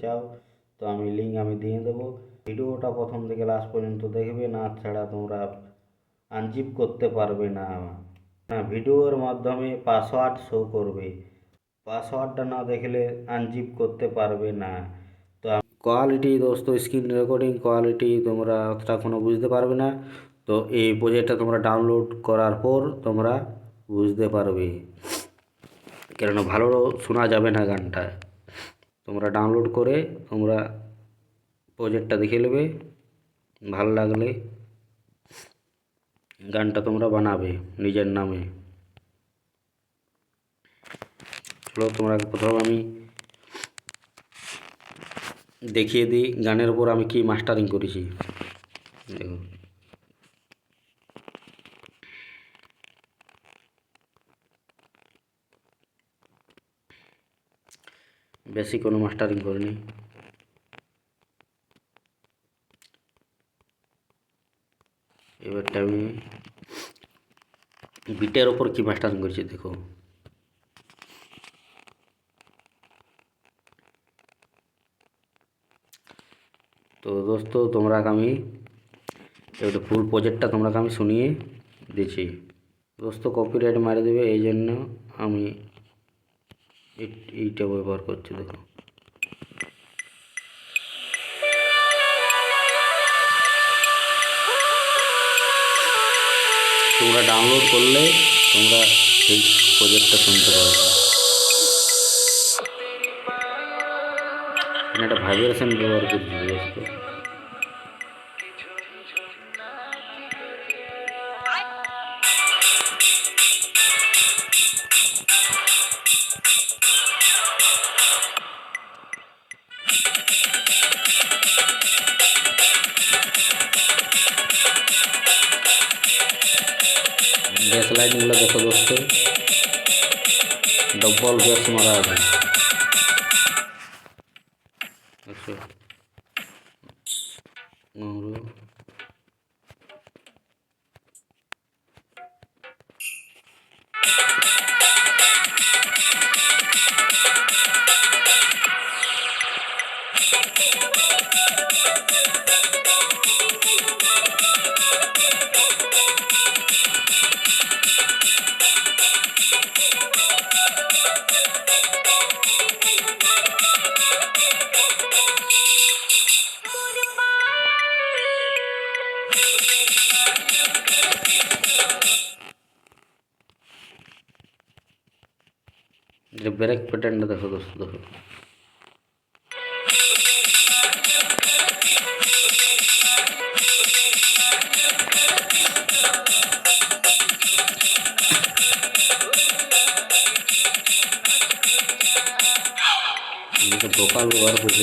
চাও, তো আমি লিঙ্ক আমি দিয়ে দেবো। ভিডিওটা প্রথম থেকে লাস্ট পর্যন্ত দেখবে, না ছাড়া তোমরা আনজিপ করতে পারবে না। ভিডিওর মাধ্যমে পাসওয়ার্ড শো করবে। পাসওয়ার্ডটা না দেখলে আনজিপ করতে পারবে না। তো কোয়ালিটি দোস্ত স্ক্রিন রেকর্ডিং কোয়ালিটি তোমরা অতটা কোনো বুঝতে পারবে না। তো এই প্রজেক্টটা তোমরা ডাউনলোড করার পর তোমরা বুঝতে পারবে। কেননা ভালো শোনা যাবে না গানটা। তোমরা ডাউনলোড করে তোমরা প্রজেক্টটা দেখে নেবে, ভালো লাগলে গানটা তোমরা বানাবে নিজের নামে। চলো তোমরা প্রথম আমি দেখিয়ে দিই গানের উপর আমি কি মাস্টারিং করেছি। দেখো। বেশি কোনো মাস্টারিং করিনি। এবারটা আমি বিটের ওপর কি মাস্টারিং করেছি দেখো। তো দোস্ত, তোমরা আমি একটা ফুল প্রজেক্টটা তোমরা আমি শুনিয়ে দিচ্ছি। দোস্ত কপিরাইট মারি দেবে এই জন্য আমি এইটা ব্যবহার করছে দেখো তোমরা ডাউনলোড করলে তোমরা এই প্রজেক্টটা শুনতে পারবে এখানে একটা ভাইব্রেশন ব্যবহার করছি লাইনগুলো দেখো দোস্ত। ডবল গ্যাস মারা আছে এটা ব্রেক প্যাটার্নটা দেখো দোস্ত দেখো এটা ভোকাল ব্যবহার করছি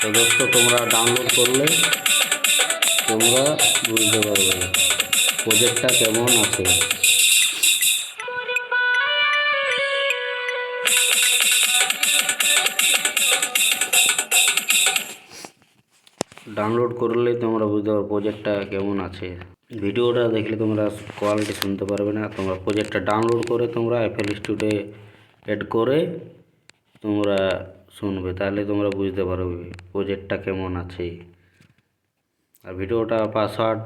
তো দোস্ত, তোমরা ডাউনলোড করলে তোমরা বুঝতে পারবে প্রজেক্টটা কেমন আছে। ডাউনলোড করলে তোমরা বুঝতে পারবে প্রজেক্টটা কেমন আছে। ভিডিওটা দেখলে তোমরা কোয়ালিটি শুনতে পারবে না। তোমরা প্রজেক্টটা ডাউনলোড করে তোমরা এফএল স্টুডিও এড করে তোমরা শুনবে। তাহলে তোমরা বুঝতে পারবে প্রজেক্টটা কেমন আছে। আর ভিডিওটা পাসওয়ার্ড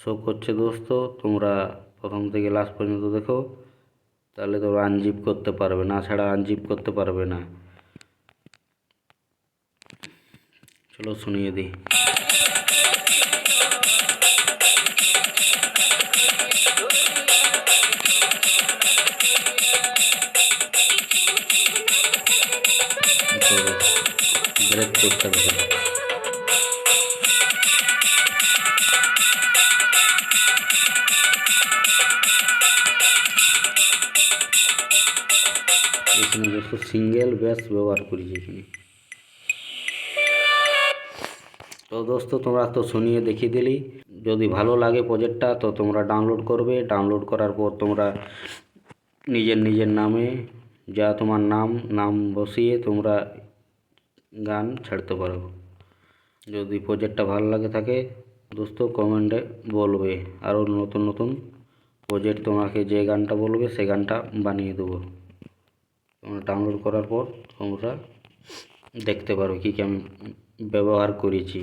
শো করছে দোস্ত, তোমরা প্রথম থেকে লাস্ট পর্যন্ত দেখো। তাহলে তোমরা আনজিপ করতে পারবে না, ছাড়া আনজিপ করতে পারবে না। চলো শুনিয়ে দিই। করতে হবে এখানে দোস্ত সিঙ্গেল ব্যাস ব্যবহার করেছি এখানে তো দোস্ত তোমরা তো শুনিয়ে দেখিয়ে দিলি যদি ভালো লাগে প্রজেক্টটা তো তোমরা ডাউনলোড করবে ডাউনলোড করার পর তোমরা নিজের নিজের নামে যা তোমার নাম নাম বসিয়ে তোমরা গান ছাড়তে পারো যদি প্রজেক্টটা ভালো লাগে থাকে, দোস্ত কমেন্টে বলবে। আরও নতুন নতুন প্রজেক্ট তোমাকে যে গানটা বলবে, সে গানটা বানিয়ে দেবো। তোমরা ডাউনলোড করার পর তোমরা দেখতে পারো কী কী আমি ব্যবহার করেছি।